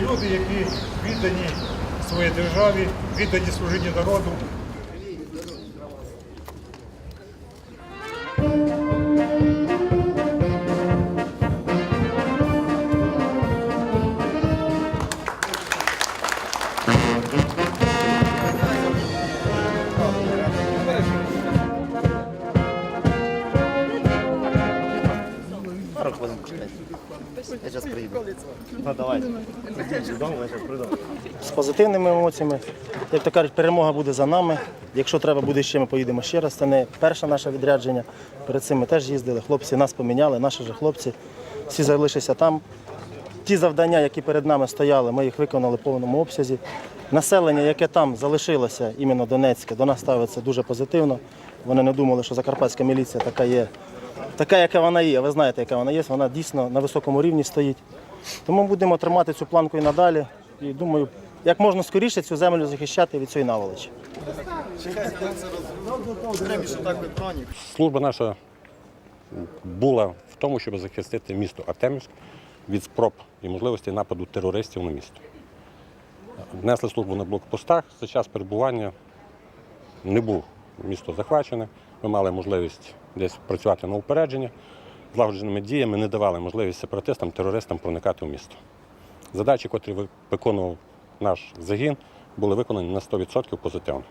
люди, які віддані своїй державі, віддані служінню народу. Пару хвилин почекайте. Я зараз приїду. Ну давайте. Додому, я зараз прийду. З позитивними емоціями. Як то кажуть, перемога буде за нами. Якщо треба буде ще, ми поїдемо ще раз. Це не перше наше відрядження. Перед цим ми теж їздили. Хлопці нас поміняли, наші ж хлопці. Всі залишилися там. Ті завдання, які перед нами стояли, ми їх виконали в повному обсязі. Населення, яке там залишилося, іменно Донецьке, до нас ставиться дуже позитивно. Вони не думали, що закарпатська міліція така є, така, яка вона є. Ви знаєте, яка вона є. Вона дійсно на високому рівні стоїть. Тому будемо тримати цю планку і надалі. І думаю, як можна скоріше цю землю захищати від цієї наволочі. Служба наша була в тому, щоб захистити місто Артемівськ від спроб і можливості нападу терористів на місто. Несли службу на блокпостах. За час перебування не було місто захвачене. Ми мали можливість десь працювати на упередження. Злагодженими діями не давали можливість сепаратистам, терористам проникати в місто. Задачі, котрі виконував наш загін, були виконані на 100% позитивно.